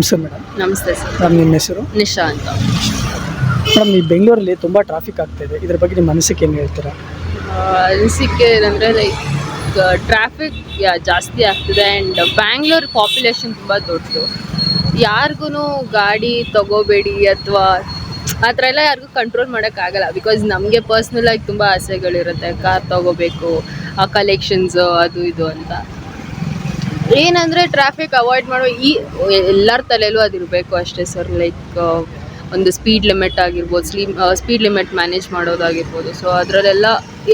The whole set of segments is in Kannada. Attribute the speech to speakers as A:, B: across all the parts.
A: ನಮಸ್ತೆ ಮೇಡಮ್.
B: ನಮಸ್ತೆ ಸರ್.
A: ನಿಮ್ಮ ಹೆಸರು?
B: ನಿಶಾ ಅಂತ.
A: ಮೇಡಮ್ ಈ ಬೆಂಗಳೂರಲ್ಲಿ ತುಂಬ ಟ್ರಾಫಿಕ್ ಆಗ್ತಾ ಇದೆ. ಇದ್ರ ಬಗ್ಗೆ ನಿಮ್ಮ ಅನಿಸಿಕೆ ಏನು ಹೇಳ್ತೀರಾ?
B: ಅನಿಸಿಕೆ ಏನಂದರೆ ಲೈಕ್ ಟ್ರಾಫಿಕ್ ಜಾಸ್ತಿ ಆಗ್ತಿದೆ ಆ್ಯಂಡ್ ಬ್ಯಾಂಗ್ಳೂರ್ ಪಾಪ್ಯುಲೇಷನ್ ತುಂಬ ದೊಡ್ಡದು. ಯಾರಿಗೂ ಗಾಡಿ ತಗೋಬೇಡಿ ಅಥವಾ ಆ ಥರ ಎಲ್ಲ ಯಾರಿಗೂ ಕಂಟ್ರೋಲ್ ಮಾಡೋಕ್ಕಾಗಲ್ಲ ಬಿಕಾಸ್ ನಮಗೆ ಪರ್ಸ್ನಲಾಗಿ ತುಂಬ ಆಸೆಗಳಿರುತ್ತೆ. ಕಾರ್ ತಗೋಬೇಕು ಆ ಕಲೆಕ್ಷನ್ಸು ಅದು ಇದು ಅಂತ. ಏನಂದರೆ ಟ್ರಾಫಿಕ್ ಅವಾಯ್ಡ್ ಮಾಡೋ ಈ ಎಲ್ಲರ ತಲೆಯಲ್ಲೂ ಅದು ಇರಬೇಕು ಅಷ್ಟೇ ಸರ್ ಲೈಕ್ ಒಂದು ಸ್ಪೀಡ್ ಲಿಮಿಟ್ ಆಗಿರ್ಬೋದು ಸ್ಲೀಮ್ ಸ್ಪೀಡ್ ಲಿಮಿಟ್ ಮ್ಯಾನೇಜ್ ಮಾಡೋದಾಗಿರ್ಬೋದು. ಸೊ ಅದರಲ್ಲೆಲ್ಲ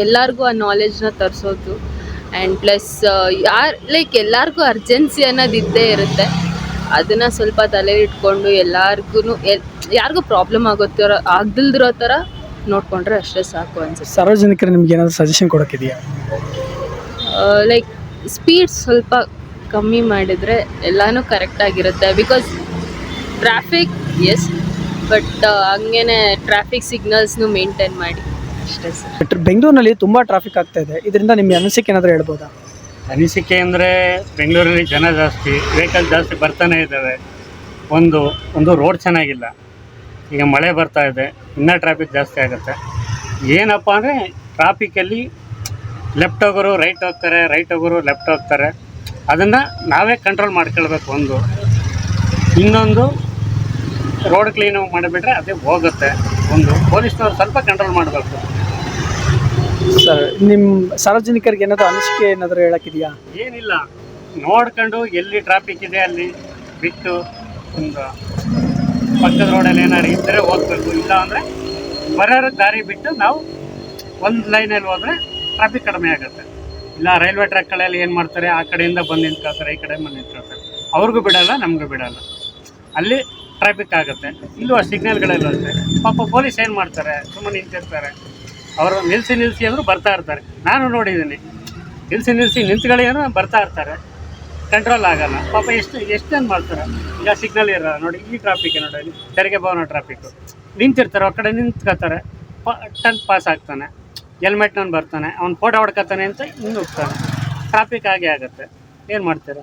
B: ಎಲ್ಲರಿಗೂ ಆ ನಾಲೆಜ್ನ ತರಿಸೋದು. ಆ್ಯಂಡ್ ಪ್ಲಸ್ ಯಾರು ಲೈಕ್ ಎಲ್ಲರಿಗೂ ಅರ್ಜೆನ್ಸಿ ಅನ್ನೋದು ಇದ್ದೇ ಇರುತ್ತೆ. ಅದನ್ನು ಸ್ವಲ್ಪ ತಲೆ ಇಟ್ಕೊಂಡು ಎಲ್ಲರಿಗೂ ಎಲ್ ಯಾರಿಗೂ ಪ್ರಾಬ್ಲಮ್ ಆಗೋ ಥರ ಆಗ್ದಿಲ್ದಿರೋ ಥರ ನೋಡಿಕೊಂಡ್ರೆ ಅಷ್ಟೇ ಸಾಕು ಅನ್ಸುತ್ತೆ.
A: ಸಾರ್ವಜನಿಕರು ನಿಮ್ಗೆ ಏನಾದರೂ ಸಜೆಷನ್ ಕೊಡೋಕ್ಕಿದೆಯಾ
B: ಲೈಕ್ ಸ್ಪೀಡ್ ಸ್ವಲ್ಪ ಕಮ್ಮಿ ಮಾಡಿದರೆ ಎಲ್ಲನೂ ಕರೆಕ್ಟಾಗಿರುತ್ತೆ ಬಿಕಾಸ್ ಟ್ರಾಫಿಕ್ ಎಸ್ ಬಟ್ ಹಂಗೇನೆ ಟ್ರಾಫಿಕ್ ಸಿಗ್ನಲ್ಸ್ನು ಮೇಂಟೈನ್ ಮಾಡಿ. ಅಷ್ಟೇ ಸರ್
A: ಬಟ್ ಬೆಂಗಳೂರಿನಲ್ಲಿ ತುಂಬ ಟ್ರಾಫಿಕ್ ಆಗ್ತಾ ಇದೆ. ಇದರಿಂದ ನಿಮ್ಮ ಅನಿಸಿಕೆ ಏನಾದರೂ ಹೇಳ್ಬೋದಾ?
C: ಅನಿಸಿಕೆ ಅಂದರೆ ಬೆಂಗಳೂರಲ್ಲಿ ಜನ ಜಾಸ್ತಿ ವೆಹಿಕಲ್ ಜಾಸ್ತಿ ಬರ್ತಾನೆ ಇದ್ದಾವೆ. ಒಂದು ಒಂದು ರೋಡ್ ಚೆನ್ನಾಗಿಲ್ಲ. ಈಗ ಮಳೆ ಬರ್ತಾ ಇದೆ. ಇನ್ನೂ ಟ್ರಾಫಿಕ್ ಜಾಸ್ತಿ ಆಗುತ್ತೆ. ಏನಪ್ಪ ಅಂದರೆ ಟ್ರಾಫಿಕಲ್ಲಿ ಲೆಫ್ಟ್ ಹೋಗೋರು ರೈಟ್ ಹೋಗ್ತಾರೆ ರೈಟ್ ಹೋಗೋರು ಲೆಫ್ಟ್ ಹೋಗ್ತಾರೆ. ಅದನ್ನು ನಾವೇ ಕಂಟ್ರೋಲ್ ಮಾಡ್ಕೊಳ್ಬೇಕು ಒಂದು. ಇನ್ನೊಂದು ರೋಡ್ ಕ್ಲೀನ್ ಮಾಡಿಬಿಟ್ರೆ ಅದೇ ಹೋಗುತ್ತೆ ಒಂದು. ಪೊಲೀಸ್ನವ್ರು ಸ್ವಲ್ಪ ಕಂಟ್ರೋಲ್ ಮಾಡಬೇಕು.
A: ಸರ್ ನಿಮ್ಮ ಸಾರ್ವಜನಿಕರಿಗೆ ಏನಾದರೂ ಅನಿಸಿಕೆ ಏನಾದರೂ ಹೇಳೋಕ್ಕಿದೆಯಾ?
C: ಏನಿಲ್ಲ. ನೋಡ್ಕೊಂಡು ಎಲ್ಲಿ ಟ್ರಾಫಿಕ್ ಇದೆ ಅಲ್ಲಿ ಬಿಟ್ಟು ಒಂದು ಪಕ್ಕದ ರೋಡಲ್ಲಿ ಏನಾದ್ರು ಇದ್ದರೆ ಹೋಗ್ಬೇಕು. ಇಲ್ಲ ಅಂದರೆ ಬರೋರ ದಾರಿ ಬಿಟ್ಟು ನಾವು ಒಂದು ಲೈನಲ್ಲಿ ಹೋದರೆ ಟ್ರಾಫಿಕ್ ಕಡಿಮೆ ಆಗುತ್ತೆ. ಇಲ್ಲ, ರೈಲ್ವೆ ಟ್ರ್ಯಾಕ್ಗಳಲ್ಲಿ ಏನು ಮಾಡ್ತಾರೆ? ಆ ಕಡೆಯಿಂದ ಬಂದು ನಿಂತ್ಕೊಳ್ತಾರೆ, ಈ ಕಡೆ ಬಂದು ನಿಂತ್ಕೊಳ್ತಾರೆ. ಅವ್ರಿಗೂ ಬಿಡಲ್ಲ, ನಮಗೂ ಬಿಡಲ್ಲ. ಅಲ್ಲಿ ಟ್ರಾಫಿಕ್ ಆಗುತ್ತೆ. ಇಲ್ಲೂ ಆ ಸಿಗ್ನಲ್ಗಳೆಲ್ಲ ಅಷ್ಟೇ ಪಾಪ ಪೊಲೀಸ್ ಏನು ಮಾಡ್ತಾರೆ? ಸುಮ್ಮನೆ ನಿಂತಿರ್ತಾರೆ. ಅವರು ನಿಲ್ಲಿಸಿ ನಿಲ್ಲಿಸಿ ಅಂದರೂ ಬರ್ತಾ ಇರ್ತಾರೆ. ನಾನು ನೋಡಿದ್ದೀನಿ. ನಿಲ್ಲಿಸಿ ನಿಲ್ಲಿಸಿ ನಿಂತ್ಗಳೇನೋ ಬರ್ತಾ ಇರ್ತಾರೆ. ಕಂಟ್ರೋಲ್ ಆಗಲ್ಲ. ಪಾಪ ಎಷ್ಟು ಎಷ್ಟೇನು ಮಾಡ್ತಾರೆ? ಈಗ ಸಿಗ್ನಲ್ ಇರಲ್ಲ. ನೋಡಿ, ಈ ಟ್ರಾಫಿಕ್ ನೋಡಿ. ತೆರಿಗೆ ಭವನ ಟ್ರಾಫಿಕ್ಕು ನಿಂತಿರ್ತಾರೆ, ಆ ಕಡೆ ನಿಂತ್ಕೋತಾರೆ ಪ ಟನ್ ಪಾಸ್ ಆಗ್ತಾನೆ. ಹೆಲ್ಮೆಟ್ ನಾನು ಬರ್ತಾನೆ ಅವ್ನು ಫೋಟೋ ಹೊಡ್ಕೊತಾನೆ ಅಂತ ಹಿಂಗೆ ಹೋಗ್ತಾನೆ. ಟ್ರಾಫಿಕ್ ಆಗೇ ಆಗುತ್ತೆ. ಏನು ಮಾಡ್ತೀರಾ?